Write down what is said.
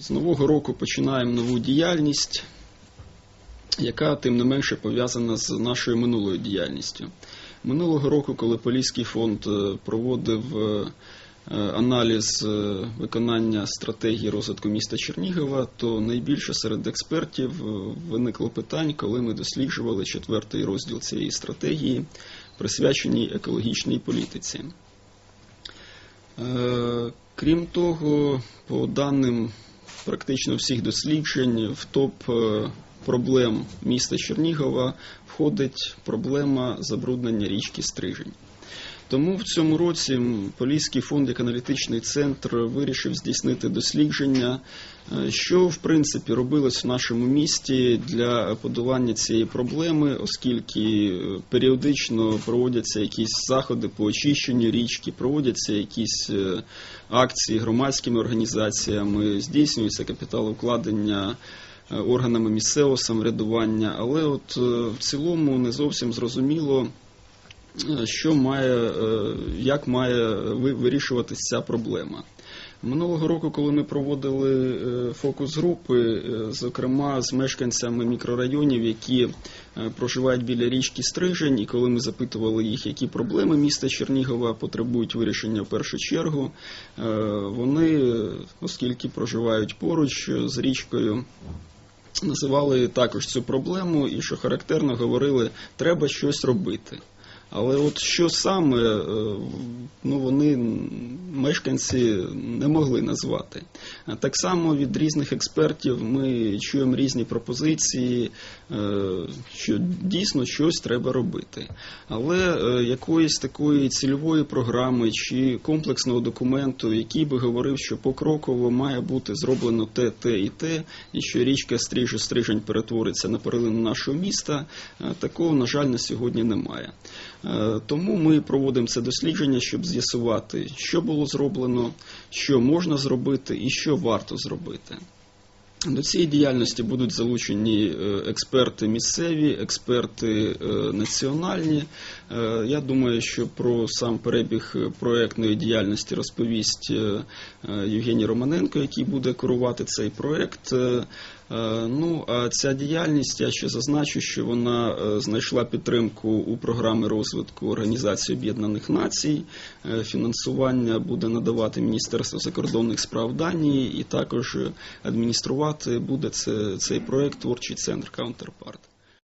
З нового року починаємо нову діяльність, яка тим не менше пов'язана з нашою минулою діяльністю. Минулого року, коли Поліський фонд е, проводив е, аналіз е, виконання стратегії розвитку міста Чернігова, то найбільше серед експертів виникло питань, коли ми досліджували четвертий розділ цієї стратегії, присвяченій екологічній політиці. Крім того, по даним практично всіх досліджень, в топ е, проблем міста Чернігова входить проблема забруднення річки Стрижень. Тому в цьому році Поліський фонд як аналітичний центр вирішив здійснити дослідження, е, що в принципі робилось в нашому місті для подолання цієї проблеми, оскільки е, періодично проводяться якісь заходи по очищенню річки, проводяться якісь е, акції громадськими організаціями, здійснюється капіталовкладення органами місцевого самоврядування, але от в цілому не зовсім зрозуміло. Що має, е, як має ви- вирішуватися ця проблема. Минулого року, коли ми проводили е, фокус-групи, е, зокрема з мешканцями мікрорайонів, які проживають біля річки Стрижень, і коли ми запитували їх, які проблеми міста Чернігова потребують вирішення в першу чергу, вони, оскільки проживають поруч з річкою, називали також цю проблему і, що характерно, говорили, треба щось робити. Але от що саме, е, ну вони мешканці не могли назвати. Так само від різних експертів ми чуємо різні пропозиції, е, що дійсно щось треба робити. Але е, якоїсь такої цільової програми чи комплексного документу, який би говорив, що покроково має бути зроблено те, те і те, і що річка Стрижу Стрижень перетвориться на перлину нашого міста, такого, на жаль, на сьогодні немає. Е, Тому ми проводимо це дослідження, щоб з'ясувати, що було зроблено, що можна зробити і що варто зробити. До цієї діяльності будуть залучені е, експерти місцеві, експерти е, національні. Е, Я думаю, що про сам перебіг проектної діяльності розповість Євгеній Романенко, який буде керувати цей проект. Е, Ну, а ця діяльність, я ще зазначу, що вона знайшла підтримку у програми розвитку Організації Об'єднаних Націй. Фінансування буде надавати Міністерство закордонних справ Данії, і також е, адмініструвати буде це, цей проект Творчий центр Counterpart.